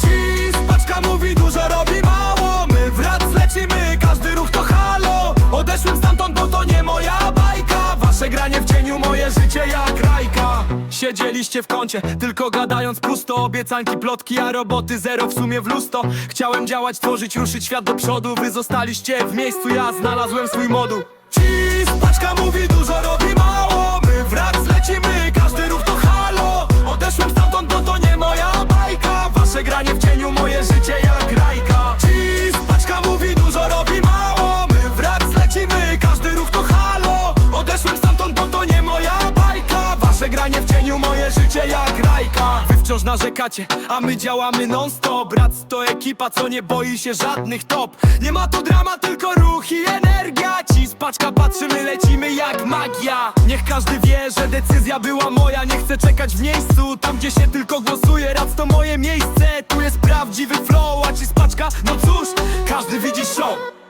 Dziś paczka mówi dużo, robi mało. My wrac lecimy, każdy ruch to halo. Odeszłem stamtąd, bo to nie moja bajka. Wasze granie w cieniu, moje życie jak rajka. Siedzieliście w kącie, tylko gadając pusto. Obiecanki, plotki, a roboty zero w sumie w lusto. Chciałem działać, tworzyć, ruszyć świat do przodu. Wy zostaliście w miejscu, ja znalazłem swój moduł. Granie w cieniu, moje życie jak rajka. Cheese, paczka mówi dużo, robi mało. My wrak zlecimy, każdy ruch to halo. Odeszłem stamtąd, bo to nie moja bajka. Wasze granie w cieniu, moje życie jak rajka. Wy wciąż narzekacie, a my działamy non stop Brat to ekipa, co nie boi się żadnych top. Nie ma tu drama, tylko ruch i energia. Z paczka patrzymy, lecimy jak magia. Niech każdy wie, że decyzja była moja. Nie chcę czekać w miejscu, tam gdzie się tylko głosuje. Rac to moje miejsce, jest prawdziwy flow A ci z paczka, no cóż, każdy widzi show